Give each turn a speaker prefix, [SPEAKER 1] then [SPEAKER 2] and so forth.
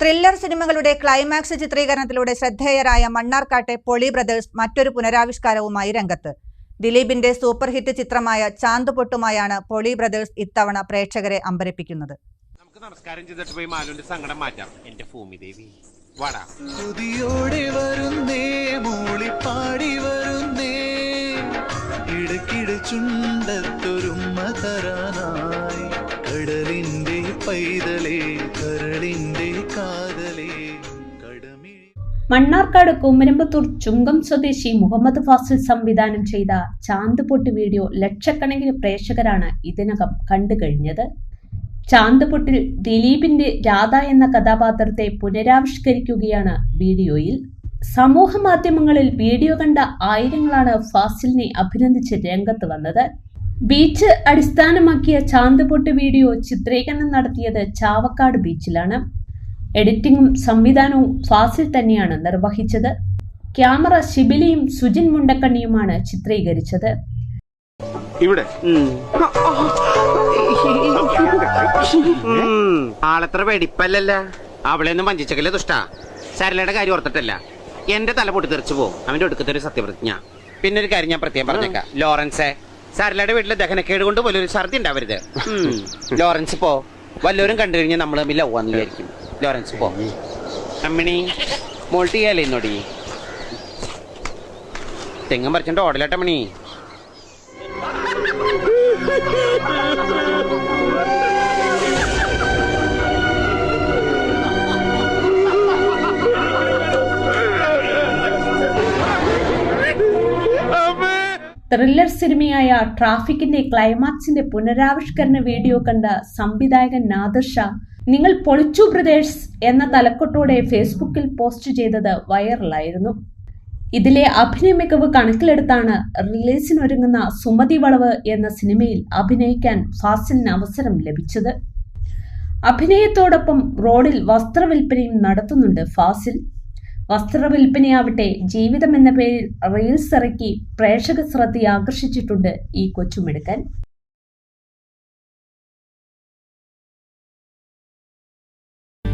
[SPEAKER 1] Thriller സിനിമകളുടെ climax ചിത്രീകരണത്തിലൂടെ ശ്രദ്ധേയരായ മണ്ണാർക്കാട്ടെ പൊളി brothers മറ്റൊരു പുനരാവിഷ്കാരവുമായി രംഗത്ത്. ദിലീപിന്റെ സൂപ്പർ ഹിറ്റ് ചിത്രമായ ചാന്ത് പൊട്ടുമായാണ് പൊളി ബ്രദേഴ്സ് ഇത്തവണ പ്രേക്ഷകരെ അമ്പരപ്പിക്കുന്നത്.
[SPEAKER 2] നമുക്ക് നമസ്കാരം ചെയ്തിട്ട് പോയി മാലുവിന്റെ സങ്കടം മാറ്റാം. എന്റെ ഭൂമി ദേവി വാടാ.
[SPEAKER 3] വരുന്നേ മൂളിപ്പാടി വരുന്നേ. ഇടയ്ക്കിടെ ചുണ്ടത്തൊരുമ്മ തരാനായി കടലിന്റെ പൈതലേ
[SPEAKER 4] മണ്ണാർക്കാട് കുമരമ്പത്തൂർ ചുങ്കം സ്വദേശി മുഹമ്മദ് ഫാസിൽ സംവിധാനം ചെയ്ത ചാന്ത് പൊട്ട് വീഡിയോ ലക്ഷക്കണക്കിന് പ്രേക്ഷകരാണ് ഇതിനകം കണ്ടു കഴിഞ്ഞത് ദിലീപിന്റെ രാധ എന്ന കഥാപാത്രത്തെ പുനരാവിഷ്കരിക്കുകയാണ് വീഡിയോയിൽ. സമൂഹ മാധ്യമങ്ങളിൽ വീഡിയോ കണ്ട ആയിരങ്ങളാണ് ഫാസിലിനെ അഭിനന്ദിച്ച് രംഗത്ത് വന്നത്. ബീച്ച് അടിസ്ഥാനമാക്കിയ ചാന്ത് പൊട്ട് വീഡിയോ ചിത്രീകരണം നടത്തിയത് ചാവക്കാട് ബീച്ചിലാണ്. എഡിറ്റിംഗും സംവിധാനവും ഫാസിൽ തന്നെയാണ് നിർവഹിച്ചത്. ക്യാമറ ശിബിലിയും സുജിൻ മുണ്ടക്കണ്ണിയുമാണ് ചിത്രീകരിച്ചത്.
[SPEAKER 2] ഇവിടെ? ആളെത്ര വെടിപ്പല്ലല്ല. അവളെന്ന് വഞ്ചിച്ചക്കല്ലേ ദുഷ്ട. സരളയുടെ കാര്യം ഓർത്തിട്ടല്ല. എന്റെ തല പൊട്ടി തെറിച്ചു പോകും അവന്റെ ഒടുക്കത്തെ ഒരു സത്യപ്രതിജ്ഞ. പിന്നെ ഒരു കാര്യം ഞാൻ പ്രത്യേകം പറഞ്ഞേക്കാം. ലോറൻസെ സരളയുടെ വീട്ടിലെ ദഹനക്കേട് കൊണ്ട് പോലൊരു ഒരു ഛർദി ഉണ്ടാവരുത് ലോറൻസ് പോ. വല്ലവരും കണ്ടു കഴിഞ്ഞാൽ നമ്മൾ തമ്മിൽ ലവാന്ന് വിചാരിക്കും. ലോറൻസ് പോ. അമ്മിണി മോൾട്ടി ചെയ്യാലേ ഇന്നോടി? തെങ്ങും പറിച്ചിട്ട് ഓടലട്ടമ്മണി
[SPEAKER 4] ത്രില്ലർ സിനിമയായ ട്രാഫിക്കിന്റെ ക്ലൈമാക്സിന്റെ പുനരാവിഷ്കരണ വീഡിയോ കണ്ട സംവിധായകൻ നാദർഷ നിങ്ങൾ പൊളിച്ചു ബ്രദേഴ്സ് എന്ന തലക്കെട്ടോടെ ഫേസ്ബുക്കിൽ പോസ്റ്റ് ചെയ്തത് വൈറലായിരുന്നു. ഇതിലെ അഭിനയ മികവ് കണക്കിലെടുത്താണ് റിലീസിനൊരുങ്ങുന്ന സുമതി വളവ് എന്ന സിനിമയിൽ അഭിനയിക്കാൻ ഫാസിലിന് അവസരം ലഭിച്ചത്. അഭിനയത്തോടൊപ്പം റോഡിൽ വസ്ത്രവിൽപ്പനയും നടത്തുന്നുണ്ട് ഫാസിൽ. വസ്ത്രവിൽപ്പനയാവട്ടെ ജീവിതം എന്ന പേരിൽ റീൽസ് ഇറക്കി പ്രേക്ഷക ശ്രദ്ധ ആകർഷിച്ചിട്ടുണ്ട് ഈ കൊച്ചുമിടുക്കൻ.